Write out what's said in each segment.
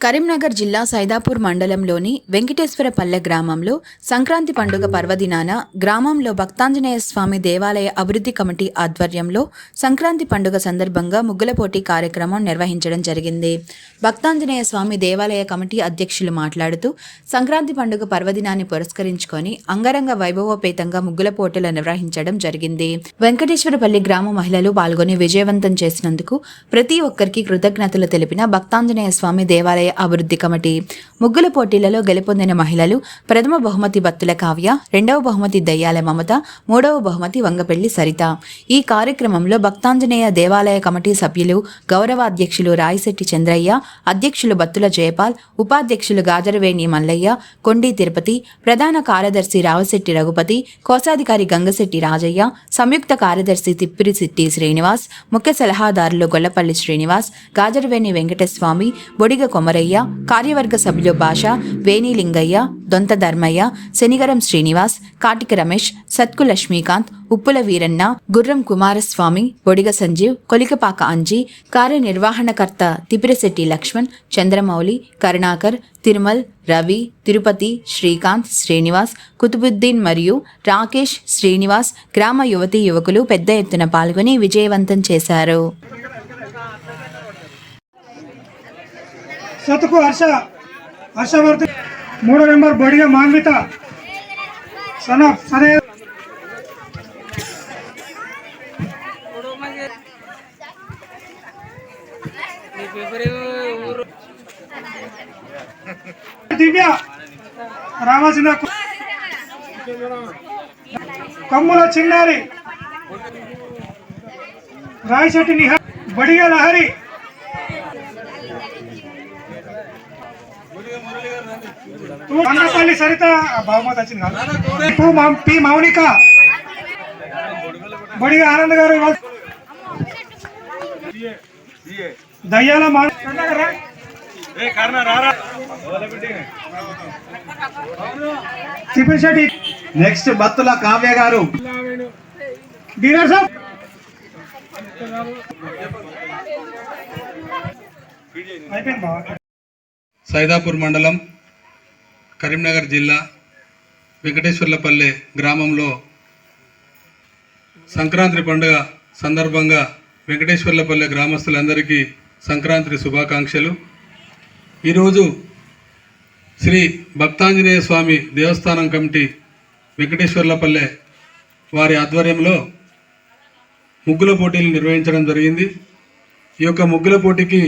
కరీంనగర్ జిల్లా సైదాపూర్ మండలంలోని వెంకటేశ్వరపల్లె గ్రామంలో సంక్రాంతి పండుగ పర్వదినాన గ్రామంలో భక్తాంజనేయ స్వామి దేవాలయ అభివృద్ధి కమిటీ ఆధ్వర్యంలో సంక్రాంతి పండుగ సందర్భంగా ముగ్గుల పోటీ కార్యక్రమం నిర్వహించడం జరిగింది. భక్తాంజనేయ స్వామి దేవాలయ కమిటీ అధ్యక్షులు మాట్లాడుతూ సంక్రాంతి పండుగ పర్వదినాన్ని పురస్కరించుకొని అంగరంగ వైభవోపేతంగా ముగ్గుల పోటీలు నిర్వహించడం జరిగింది. వెంకటేశ్వరపల్లి గ్రామ మహిళలు పాల్గొని విజయవంతం చేసినందుకు ప్రతి ఒక్కరికి కృతజ్ఞతలు తెలిపిన భక్తాంజనేయ స్వామి దేవాలయ అభివృద్ధి కమిటీ ముగ్గుల పోటీలలో గెలుపొందిన మహిళలు ప్రథమ బహుమతి బత్తుల కావ్య రెండవ బహుమతి దయ్యాల మమత మూడవ బహుమతి వంగపెల్లి సరిత. ఈ కార్యక్రమంలో భక్తాంజనేయ దేవాలయ కమిటీ సభ్యులు గౌరవ అధ్యక్షులు రాయిశెట్టి చంద్రయ్య అధ్యక్షులు బత్తుల జయపాల్ ఉపాధ్యక్షులు గాజరవేణి మల్లయ్య కొండి తిరుపతి ప్రధాన కార్యదర్శి రావశెట్టి రఘుపతి కోశాధికారి గంగశెట్టి రాజయ్య సంయుక్త కార్యదర్శి తిప్పిరిశెట్టి శ్రీనివాస్ ముఖ్య సలహాదారులు గొల్లపల్లి శ్రీనివాస్ గాజరవేణి వెంకటస్వామి బొడిగ కొమరయ్య కార్యవర్గ సభ్యులు భాష వేణి లింగయ్య దొంత ధర్మయ్య శనిగరం శ్రీనివాస్ కాటిక రమేష్ సత్కు లక్ష్మీకాంత్ ఉప్పుల వీరన్న గుర్రం కుమారస్వామి బొడిగ సంజీవ్ కొలికపాక అంజీ కార్యనిర్వహణకర్త తిపిరశెట్టి లక్ష్మణ్ చంద్రమౌళి కరుణాకర్ తిరుమల్ రవి తిరుపతి శ్రీకాంత్ శ్రీనివాస్ కుతుబుద్దీన్ మరియు రాకేష్ శ్రీనివాస్ గ్రామ యువతీ యువకులు పెద్ద ఎత్తున పాల్గొని విజయవంతం చేశారు. హర్ష. హర్షవర్ధి మూడో నెంబర్ బొడిగ మాన్విత. సన సనే దివ్య రామాసిన కమ్ముల చిన్నారి. రాయశెట్టి నిహ బడిగ లహరి. అన్నపల్లి సరిత బహుమతి వచ్చింది కాదు. పూ మౌనిక. బడిగ ఆనంద్ గారు దయ్యాల త్రిపుల్ శెట్టి నెక్స్ట్ బత్తుల కావ్య గారు. డీలర్ సాబ్. అయిపోయింది సైదాపూర్ మండలం కరీంనగర్ జిల్లా వెంకటేశ్వర్లపల్లె గ్రామంలో సంక్రాంతి పండుగ సందర్భంగా వెంకటేశ్వర్లపల్లె గ్రామస్తులందరికీ సంక్రాంతి శుభాకాంక్షలు. ఈరోజు శ్రీ భక్తాంజనేయ స్వామి దేవస్థానం కమిటీ వెంకటేశ్వర్లపల్లె వారి ఆధ్వర్యంలో ముగ్గుల పోటీలు నిర్వహించడం జరిగింది. ఈ యొక్క ముగ్గుల పోటీకి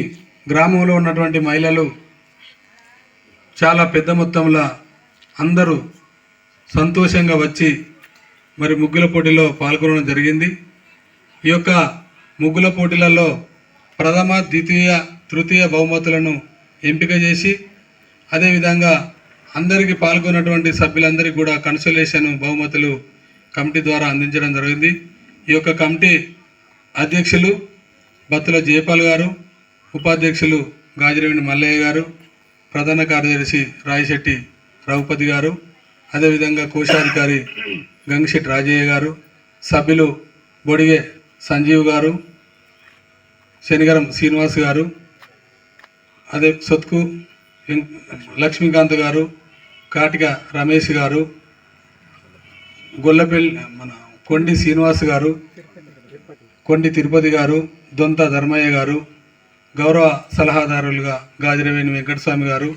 గ్రామంలో ఉన్నటువంటి మహిళలు చాలా పెద్ద మొత్తంలో అందరూ సంతోషంగా వచ్చి మరి ముగ్గుల పోటీలో పాల్గొనడం జరిగింది. ఈ యొక్క ముగ్గుల పోటీలలో ప్రథమ ద్వితీయ తృతీయ బహుమతులను ఎంపిక చేసి అదేవిధంగా అందరికీ పాల్గొన్నటువంటి సభ్యులందరికీ కూడా కన్సల్టేషన్ బహుమతులు కమిటీ ద్వారా అందించడం జరిగింది. ఈ యొక్క కమిటీ అధ్యక్షులు బత్తుల జయపాల్ గారు ఉపాధ్యక్షులు గాజిరేవిని మల్లయ్య గారు ప్రధాన కార్యదర్శి రాయశెట్టి రఘుపతి గారు అదేవిధంగా కోశాధికారి గంగశెట్టి రాజయ్య గారు సభ్యులు బొడిగే సంజీవ్ గారు శనిగరం శ్రీనివాస్ గారు అదే సొత్కు లక్ష్మీకాంత్ గారు కాటిక రమేష్ గారు గొల్లపల్లి మన కొండి శ్రీనివాస్ గారు కొండి తిరుపతి గారు దొంత ధర్మయ్య గారు గౌరవ సలహాదారులుగా గాజరవేణి వెంకటస్వామి గారు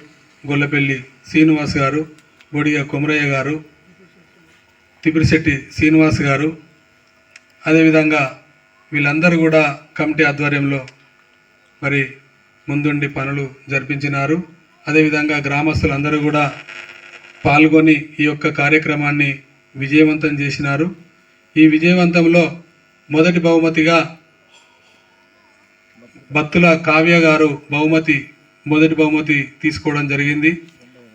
గొల్లపల్లి శ్రీనివాస్ గారు బొడిగ కొమరయ్య గారు తిపిరిశెట్టి శ్రీనివాస్ గారు. అదేవిధంగా వీళ్ళందరూ కూడా కమిటీ ఆధ్వర్యంలో మరి ముందుండి పనులు జరిపించినారు. అదేవిధంగా గ్రామస్తులందరూ కూడా పాల్గొని ఈ యొక్క కార్యక్రమాన్ని విజయవంతం చేసినారు. ఈ విజయవంతంలో మొదటి బహుమతిగా భక్తుల కావ్య గారు బహుమతి మొదటి బహుమతి తీసుకోవడం జరిగింది.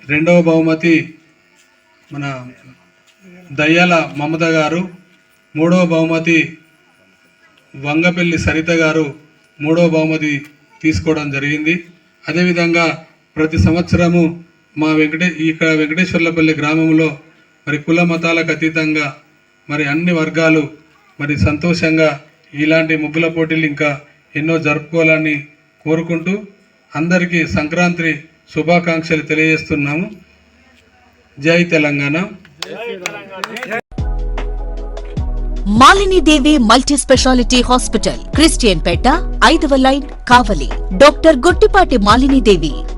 రెండవ బహుమతి మన దయ్యాల మమత గారు మూడవ బహుమతి వంగపల్లి సరిత గారు మూడవ బహుమతి తీసుకోవడం జరిగింది. అదేవిధంగా ప్రతి సంవత్సరము మా వెంకటే ఇక్కడ వెంకటేశ్వర్లపల్లి గ్రామంలో మరి కుల మతాలకు అతీతంగా మరి అన్ని వర్గాలు మరి సంతోషంగా ఇలాంటి ముగ్గుల పోటీలు ఇంకా ఎన్నో జరుపుకోవాలని కోరుకుంటూ అందరికీ సంక్రాంతి శుభాకాంక్షలు తెలియజేస్తున్నాము. జై Telangana. Malinidevi multi speciality hospital Christian Peta ఐదవ line Kavali. Doctor Guttipati Malinidevi